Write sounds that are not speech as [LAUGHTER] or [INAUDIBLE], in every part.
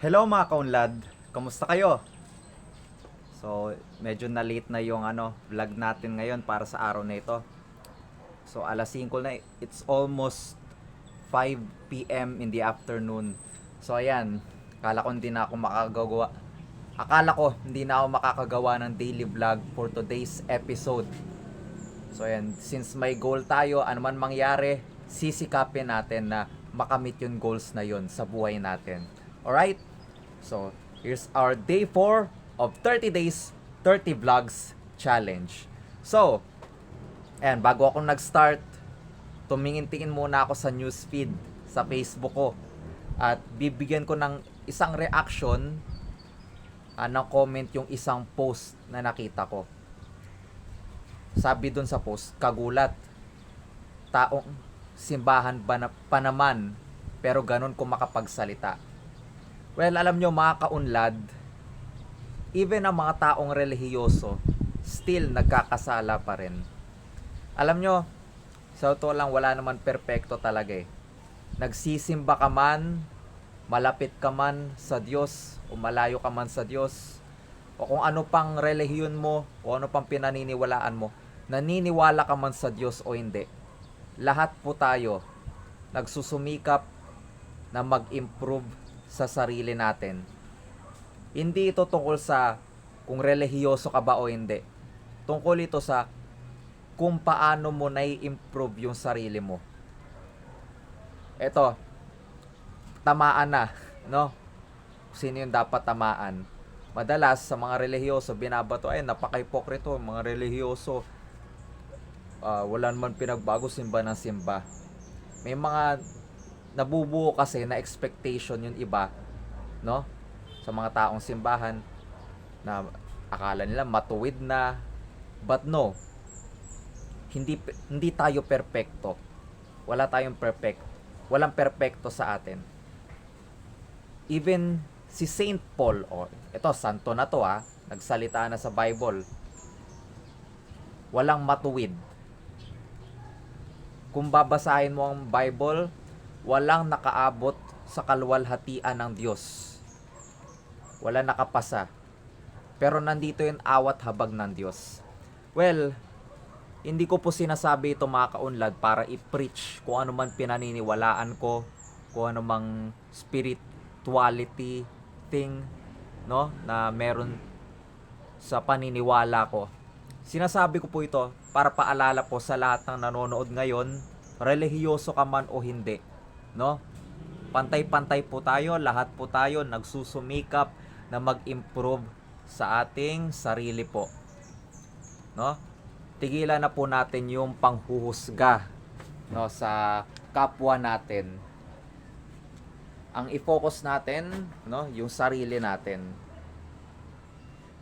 Hello mga kaunlad, kamusta kayo? So, medyo na late na yung ano, vlog natin ngayon para sa araw na ito. So, alas 5 na, it's almost 5 p.m. in the afternoon. So, ayan, akala ko hindi na ako makakagawa. Akala ko hindi na ako makakagawa ng daily vlog for today's episode. So, ayan, since may goal tayo, ano man mangyari, sisikapin natin na makamit yung goals na yun sa buhay natin. Alright? So, here's our day 4 of 30 days, 30 vlogs challenge. So, ayan, bago ako nag-start, tumingin-tingin muna ako sa newsfeed sa Facebook ko. At bibigyan ko ng isang reaction ah, ng comment yung isang post na nakita ko. Sabi dun sa post, kagulat. Taong simbahan ba na, pa naman, pero ganun ko makapagsalita. Well, alam nyo mga kaunlad, even ang mga taong relihiyoso, still nagkakasala pa rin. Alam nyo, sa totoo lang, wala naman perpekto talaga eh. Nagsisimba ka man, malapit ka man sa Diyos, o malayo ka man sa Diyos, o kung ano pang relihiyon mo, o ano pang pinaniniwalaan mo, naniniwala ka man sa Diyos o hindi, lahat po tayo nagsusumikap na mag-improve sa sarili natin. Hindi ito tungkol sa kung relihiyoso ka ba o hindi. Tungkol ito sa kung paano mo nai-improve yung sarili mo. Ito, tamaan na, [LAUGHS] no? Sino yung dapat tamaan? Madalas sa mga relihiyoso, binabato, ay napaka-hipokrito, mga relihiyoso, ah, wala naman pinagbago, simba ng simba. May mga nabubuo kasi na expectation yung iba, no? Sa mga taong simbahan na akala nila matuwid na but no. Hindi hindi tayo perpekto. Wala tayong perfect. Walang perpekto sa atin. Even si Saint Paul, oh, ito santo na to ah, nagsalita na sa Bible. Walang matuwid kung babasahin mo ang Bible, walang nakaabot sa kalwalhatian ng Diyos. Wala nakapasa. Pero nandito yung awat habag ng Diyos. Well, hindi ko po sinasabi ito mga kaunlad para i-preach kung ano man pinaniniwalaan ko, kung ano mang spirituality thing, no, na meron sa paniniwala ko. Sinasabi ko po ito para paalala po sa lahat ng nanonood ngayon, relihiyoso ka man o hindi, no? Pantay-pantay po tayo, lahat po tayo nagsusumikap na mag-improve sa ating sarili po. No? Tigilan na po natin yung panghuhusga no sa kapwa natin. Ang i-focus natin, no, yung sarili natin.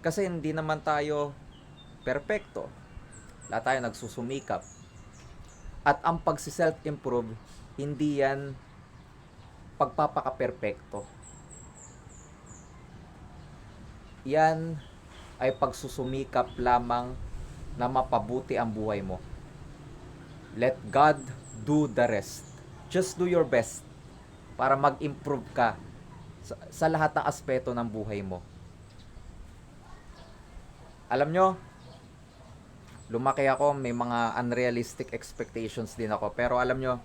Kasi hindi naman tayo perpekto. Lahat tayo nagsusumikap. At ang pagsi-self-improve, hindi yan pagpapaka-perpekto. Yan ay pagsusumikap lamang na mapabuti ang buhay mo. Let God do the rest. Just do your best para mag-improve ka sa, sa lahat ng aspeto ng buhay mo. Alam nyo, lumaki ako, may mga unrealistic expectations din ako. Pero alam nyo,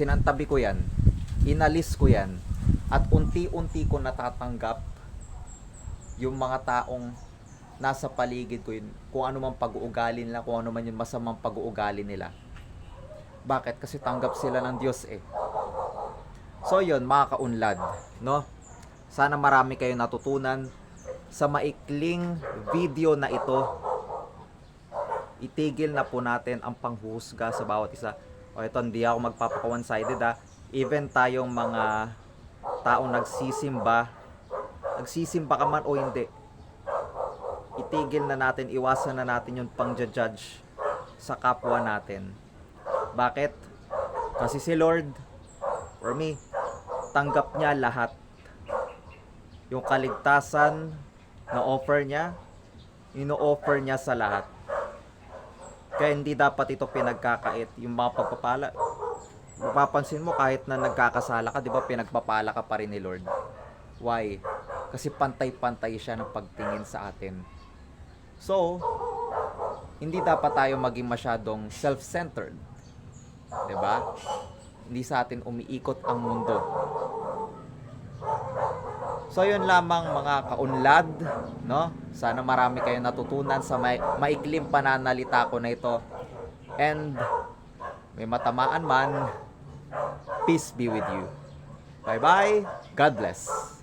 sinantabi ko yan, inalis ko yan, at unti-unti ko natatanggap yung mga taong nasa paligid ko yun, kung ano man pag-uugali nila, kung ano man yung masamang pag-uugali nila. Bakit? Kasi tanggap sila ng Diyos eh. So yun, mga kaunlad, no? Sana marami kayo natutunan sa maikling video na ito itigil na po natin ang panghuhusga sa bawat isa. O ito, hindi ako magpapaka one-sided ha. Even tayong mga taong nagsisimba, nagsisimba ka man o hindi, itigil na natin, iwasan na natin yung pang-judge sa kapwa natin. Bakit? Kasi si Lord, for me, tanggap niya lahat. Yung kaligtasan na offer niya, ino-offer niya sa lahat. Kaya hindi dapat ito pinagkakait. Yung mga pagpapala, mapapansin mo kahit na nagkakasala ka, di ba pinagpapala ka pa rin ni Lord. Why? Kasi pantay-pantay siya ng pagtingin sa atin. So, hindi dapat tayo maging masyadong self-centered. 'Di ba? Hindi sa atin umiikot ang mundo. So yun lamang mga kaunlad, no? Sana marami kayong natutunan sa may, maikling pananalita ko na ito. And may matamaan man, peace be with you. Bye-bye. God bless.